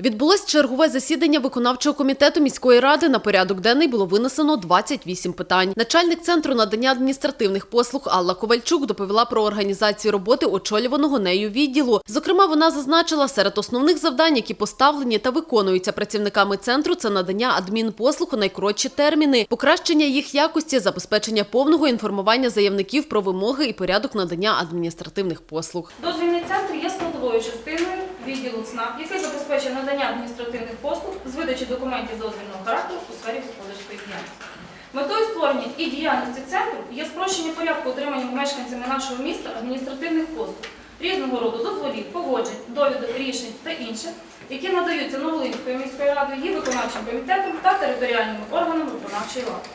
Відбулось чергове засідання виконавчого комітету міської ради. На порядок денний було винесено 28 питань. Начальник центру надання адміністративних послуг Алла Ковальчук доповіла про організацію роботи очолюваного нею відділу. Зокрема, вона зазначила, серед основних завдань, які поставлені та виконуються працівниками центру, це надання адмінпослуг у найкоротші терміни, покращення їх якості, забезпечення повного інформування заявників про вимоги і порядок надання адміністративних послуг. Дозвільний центр є складовою частиною відділу ЦНАП, який забезпечує надання адміністративних послуг з видачі документів дозвільного характеру у сфері господарської діяльності. Метою створення і діяльності центру є спрощення порядку отримання мешканцями нашого міста адміністративних послуг різного роду дозволів, погоджень, довідок, рішень та інших, які надаються Новолинською міською радою, її виконавчим комітетом та територіальними органами виконавчої влади.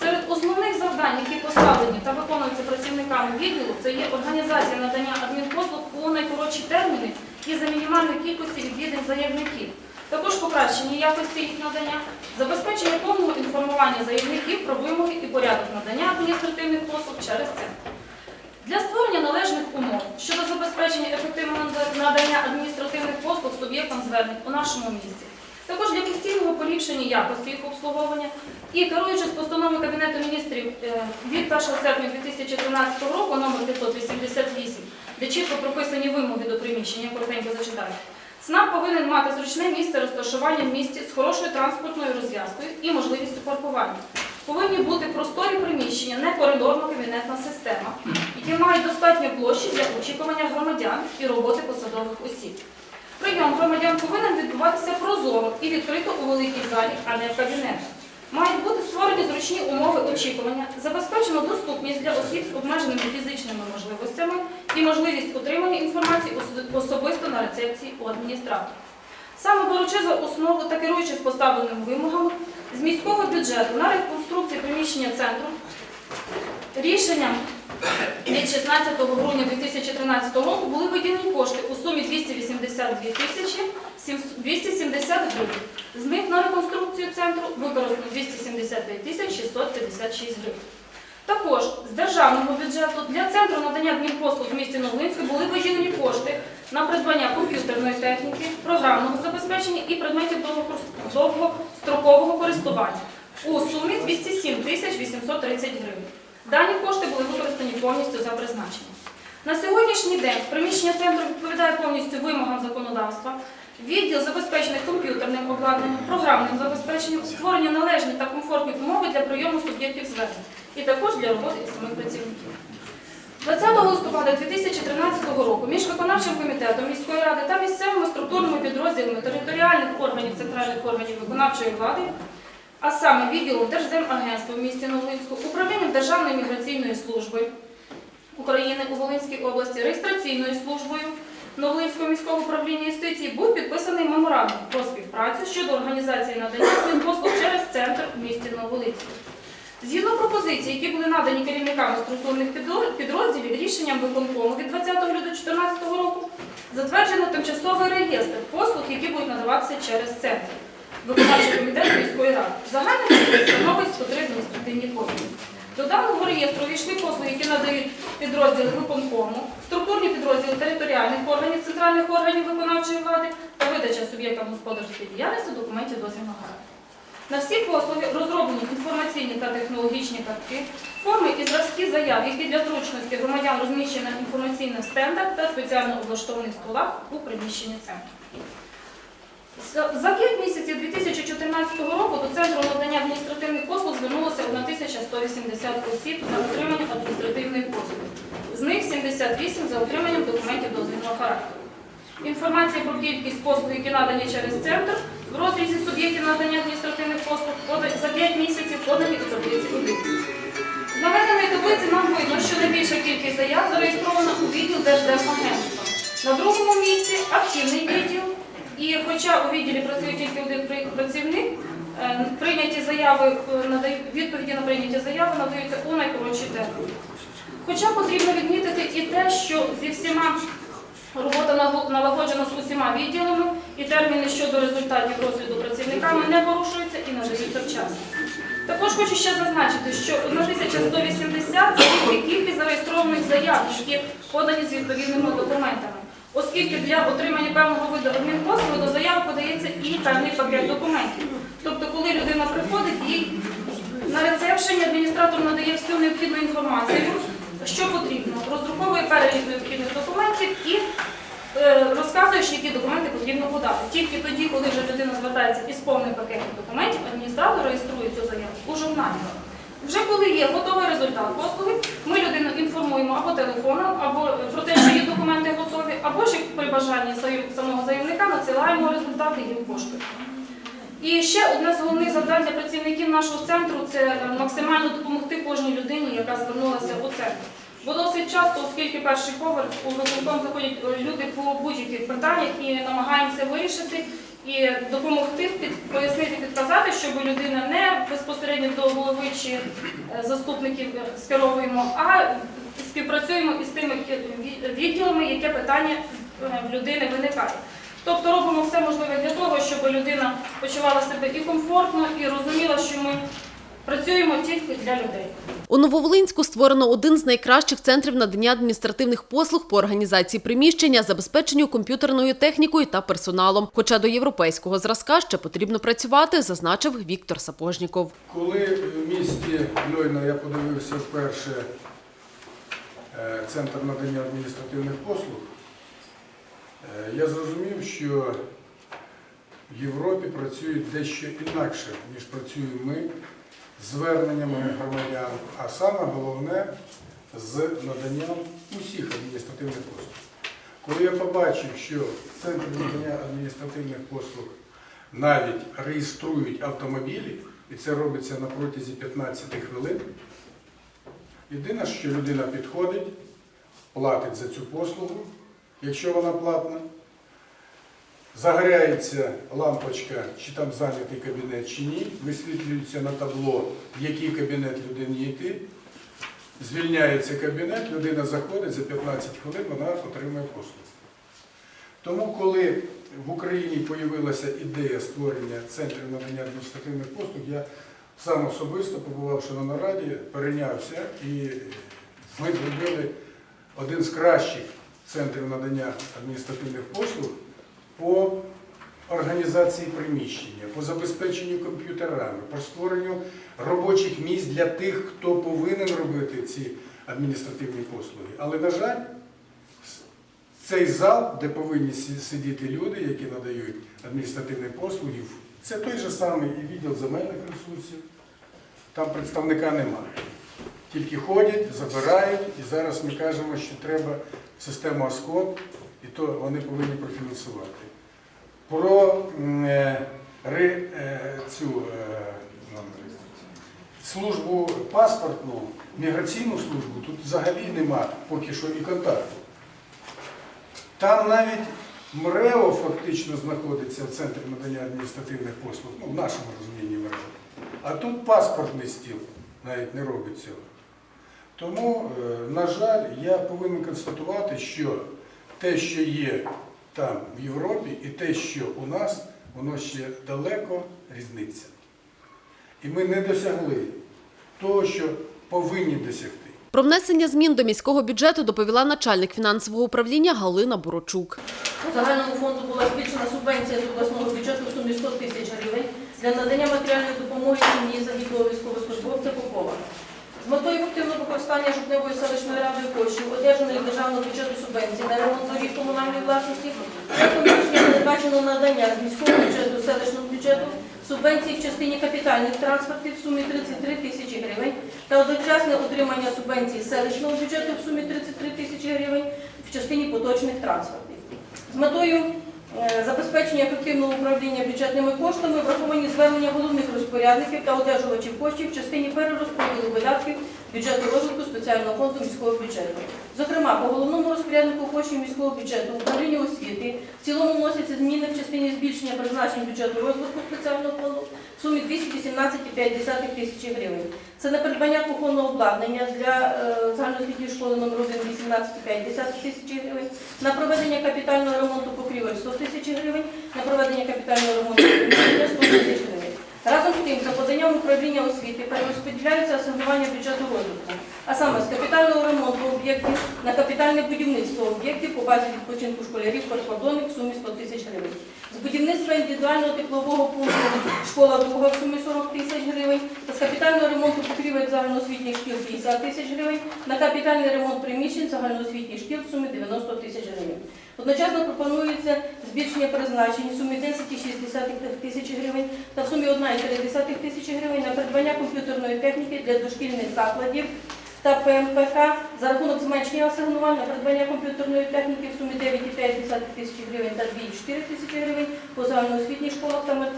Серед основних завдань, які поставлені та виконуються працівниками відділу, це є організація надання адмінпослуг у найкоротші терміни і за мінімальної кількості відвідин заявників. Також покращення якості їх надання, забезпечення повного інформування заявників про вимоги і порядок надання адміністративних послуг через це. Для створення належних умов щодо забезпечення ефективного надання адміністративних послуг суб'єктам звернень у нашому місті, також для постійного поліпшення якості їх обслуговування і керуючись постановою Кабінету міністрів е, від 1 серпня 2013 року номер 588, де чітко прописані вимоги до приміщення, коротенько зачитаю. ЦНАП повинен мати зручне місце розташування в місті з хорошою транспортною розв'язкою і можливістю паркування. Повинні бути просторі приміщення, не коридорно-кабінетна система, які мають достатньо площі для очікування громадян і роботи посадових осіб. Прийом громадян повинен відбуватися прозоро і відкрито у великій залі, а не в кабінетах. Мають бути створені зручні умови очікування, забезпечено доступність для осіб з обмеженими фізичними можливостями і можливість отримання інформації особисто на рецепції у адміністратора. Саме беручи за основу та керуючись поставленими вимогами з міського бюджету на реконструкцію приміщення центру, рішенням від 16 грудня 2013 року були виділені кошти у сумі 282 тисячі 270 гривень. З них на реконструкцію центру використано 275 тисяч 656 гривень. Також з державного бюджету для центру надання адмінпослуг в місті Новолинську були виділені кошти на придбання комп'ютерної техніки, програмного забезпечення і предметів довгострокового користування у сумі 207 тисяч 830 гривень. Дані кошти були використані повністю за призначенням. На сьогоднішній день приміщення центру відповідає повністю вимогам законодавства. Відділ забезпечений комп'ютерним обладнанням, програмним забезпеченням, створення належні та комфортні умови для прийому суб'єктів звернень і також для роботи самих працівників. 20 листопада 2013 року між виконавчим комітетом міської ради та місцевими структурними підрозділами територіальних органів центральних органів виконавчої влади, а саме відділом Держземагентства в місті Новолинську, управлінням Державної міграційної служби України у Волинській області, реєстраційною службою Новолинського міського управління юстиції був підписаний меморандум про співпрацю щодо організації надання адмінпослуг через центр в місті Новолинську. Згідно пропозицій, які були надані керівниками структурних підрозділів рішенням виконкому від 20 лютого 2014 року, затверджено тимчасовий реєстр послуг, які будуть надаватися через центр виконавчий комітет міської ради. Кількість становить 103 адміністративні послуги. До даного реєстру увійшли послуги, які надають підрозділи виконкому, структурні підрозділи територіальних органів, центральних органів виконавчої влади та видача суб'єктам господарської діяльності документів дозвільного характеру. На всі послуги розроблені інформаційні та технологічні картки, форми і зразки заяв, які для зручності громадян розміщені на інформаційних стендах та спеціально облаштованих столах у приміщенні центру. За- За 5 місяців 2014 року до Центру надання адміністративних послуг звернулося 1180 осіб за отриманням адміністративної послуги. З них 78 за отриманням документів дозвільного характеру. Інформація про кількість послуг, які надані через центр, в розрізі суб'єктів надання адміністративних послуг за 5 місяців подані у таблиці 1. З наведеної таблиці нам видно, що найбільша кількість заяв зареєстрована у відділ Держдемагентства. На другому місці активний відділ. І хоча у відділі працює тільки один працівник, е, прийняті заяви, е, відповіді на прийняті заяви надаються у найкоротші терміни. Хоча потрібно відмітити і те, що зі всіма робота налагоджена з усіма відділами, і терміни щодо результатів розгляду працівниками не порушуються і надаються вчасно. Також хочу ще зазначити, що 1180 – це тільки кількість зареєстрованих заяв, які подані з відповідними документами. Оскільки для отримання певного виду адмінпослуги до заяви подається і певний пакет документів. Тобто, коли людина приходить, їй на рецепшені адміністратор надає всю необхідну інформацію, що потрібно, роздруковує перелік необхідних документів і е, розказує, які документи потрібно подати. Тільки тоді, коли вже людина звертається із повним пакетом документів, адміністратор реєструє цю заяву у журналі. Вже коли є готовий результат послуги, ми людину інформуємо або телефоном, або про те, що її документи готові, або ж при бажанні самого заявника надсилаємо результати їм поштою. І ще одне з головних завдань для працівників нашого центру це е, максимально допомогти кожній людині, яка звернулася у центр. Бо досить часто, оскільки перший поверх у виконком заходять е, люди по будь-яких питаннях і намагаємося вирішити і допомогти, під, пояснити, підказати, щоб людина не безпосередньо до голови чи е, заступників скеровуємо, а співпрацюємо із тими відділами, яке питання е, в людини виникає. Тобто робимо все можливе для того, щоб людина почувала себе і комфортно, і розуміла, що ми працюємо тільки для людей. У Нововолинську створено один з найкращих центрів надання адміністративних послуг по організації приміщення, забезпеченню комп'ютерною технікою та персоналом. Хоча до європейського зразка ще потрібно працювати, зазначив Віктор Сапожніков. Коли в місті Льойна я подивився вперше е, центр надання адміністративних послуг, е, я зрозумів, що в Європі працюють дещо інакше, ніж працюємо ми, зверненнями громадян, а саме головне з наданням усіх адміністративних послуг. Коли я побачив, що в центрі надання адміністративних послуг навіть реєструють автомобілі, і це робиться на протязі 15 хвилин. Єдине, що людина підходить, платить за цю послугу, якщо вона платна, загоряється лампочка, чи там зайнятий кабінет, чи ні, висвітлюється на табло, в який кабінет людині йти. Звільняється кабінет, людина заходить, за 15 хвилин вона отримує послугу. Тому, коли в Україні з'явилася ідея створення центрів надання адміністративних послуг, я сам особисто, побувавши на нараді, перейнявся і ми зробили один з кращих центрів надання адміністративних послуг по організації приміщення, по забезпеченню комп'ютерами, по створенню робочих місць для тих, хто повинен робити ці адміністративні послуги. Але, на жаль, цей зал, де повинні сидіти люди, які надають адміністративні послуги, це той же самий і відділ земельних ресурсів. Там представника немає. Тільки ходять, забирають, і зараз ми кажемо, що треба систему АСКОД, і то вони повинні профінансувати. Про м, е, цю е, службу паспортну, міграційну службу тут взагалі нема поки що і контакту. Там навіть МРЕО фактично знаходиться в центрі надання адміністративних послуг, ну, в нашому розумінні мережі. А тут паспортний стіл навіть не робить цього. Тому, е, на жаль, я повинен констатувати, що те, що є там в Європі, і те, що у нас, воно ще далеко різниця. І ми не досягли того, що повинні досягти. Про внесення змін до міського бюджету доповіла начальник фінансового управління Галина Борочук. У загальному фонду була збільшена субвенція з обласного бюджету в сумі 100 тисяч гривень для надання матеріальної допомоги сім'ї загиблого військовослужбовця Попова. З метою ефективного використання Жовтневої селищної ради коштів, одержаної державного бюджету субвенції на ремонт доріг комунальної власності, рішення передбачено надання з міського бюджету селищного бюджету субвенції в частині капітальних транспортів в сумі 33 тисячі гривень та одночасне отримання субвенції селищного бюджету в сумі 33 тисячі гривень в частині поточних транспортів. З метою забезпечення ефективного управління бюджетними коштами враховані звернення головних розпорядників та одержувачів коштів в частині перерозподілу видатків бюджету розвитку спеціального фонду міського бюджету. Зокрема, по головному розпоряднику коштів міського бюджету управління освіти в цілому вносяться зміни в частині збільшення призначень бюджету розвитку спеціального фонду в сумі 218,5 тисячі гривень. Це на придбання кухонного обладнання для е, загальноосвітньої школи номер 1 18,5 тисячі гривень, на проведення капітального ремонту покрівель 100 тисяч гривень, на проведення капітального ремонту приміщення 100 тисяч гривень. Разом з тим, за поданням управління освіти перерозподіляються асигнування бюджету розвитку, а саме з капітального ремонту об'єктів на капітальне будівництво об'єктів по базі відпочинку школярів прикордонних в сумі 100 тисяч гривень. З будівництва індивідуального теплового пункту. Школа друга в сумі 40 тисяч гривень, та з капітального ремонту покрівель загальноосвітніх шкіл 50 тисяч гривень, на капітальний ремонт приміщень загальноосвітніх шкіл в сумі 90 тисяч гривень. Одночасно пропонується збільшення призначень в сумі 10,6 тисячі гривень та в сумі 1,3 тисячі гривень на придбання комп'ютерної техніки для дошкільних закладів та ПМПК за рахунок зменшення асигнувань придбання комп'ютерної техніки в сумі 9,5 тисячі гривень та 2,4 тисячі гривень по загальноосвітніх школах та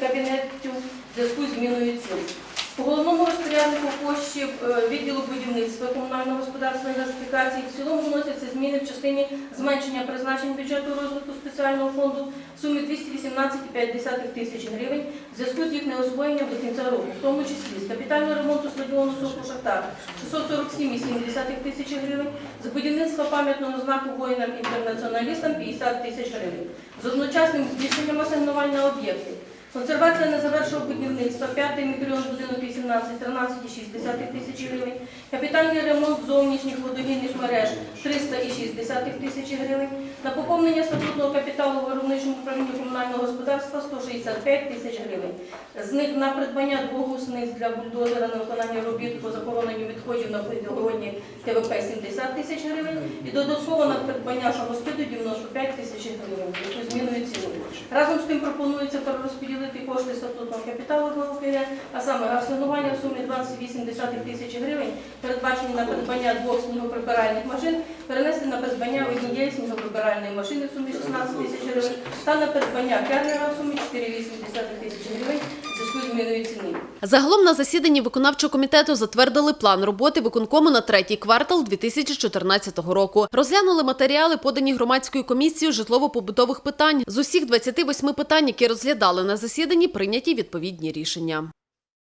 кабінетів в зв'язку з зміною цін. По головному розпоряднику коштів е, відділу будівництва комунального господарства і газифікації в цілому вносяться зміни в частині зменшення призначень бюджету розвитку спеціального фонду в сумі 218,5 тисяч гривень в зв'язку з їх неосвоєнням до кінця року, в тому числі з капітального ремонту стадіону Сокол Шахтар 647,7 тисячі гривень, з будівництва пам'ятного знаку воїнам-інтернаціоналістам 50 тисяч гривень, з одночасним збільшенням асигнувань на об'єкти. Консервація незавершеного будівництва, 5 мікрорайон будинок 18, 13,6 тисячі гривень, капітальний ремонт зовнішніх водогінних мереж 300,6 тисячі гривень, на поповнення статутного капіталу виробничому управлінні комунального господарства 165 тисяч гривень. З них на придбання двох гусениць для бульдозера на виконання робіт по захороненню відходів на природні ТВП 70 тисяч гривень і додатково на придбання самоскиду 95 тисяч гривень, зміною ціни. Разом з тим пропонується перерозподілити кошти статутного капіталу БОКР, а саме акціонування в сумі 28 тисяч гривень, передбачені на придбання двох снігоприбиральних машин, перенести на придбання однієї снігоприбиральної машини в сумі 16 тисяч гривень та на придбання кернера в сумі 4,8 тисячі гривень зв'язку з зміною ціни. Загалом на засіданні виконавчого комітету затвердили план роботи виконкому на третій квартал 2014 року. Розглянули матеріали, подані громадською комісією житлово-побутових питань. З усіх 28 питань, які розглядали на засіданні, прийняті відповідні рішення.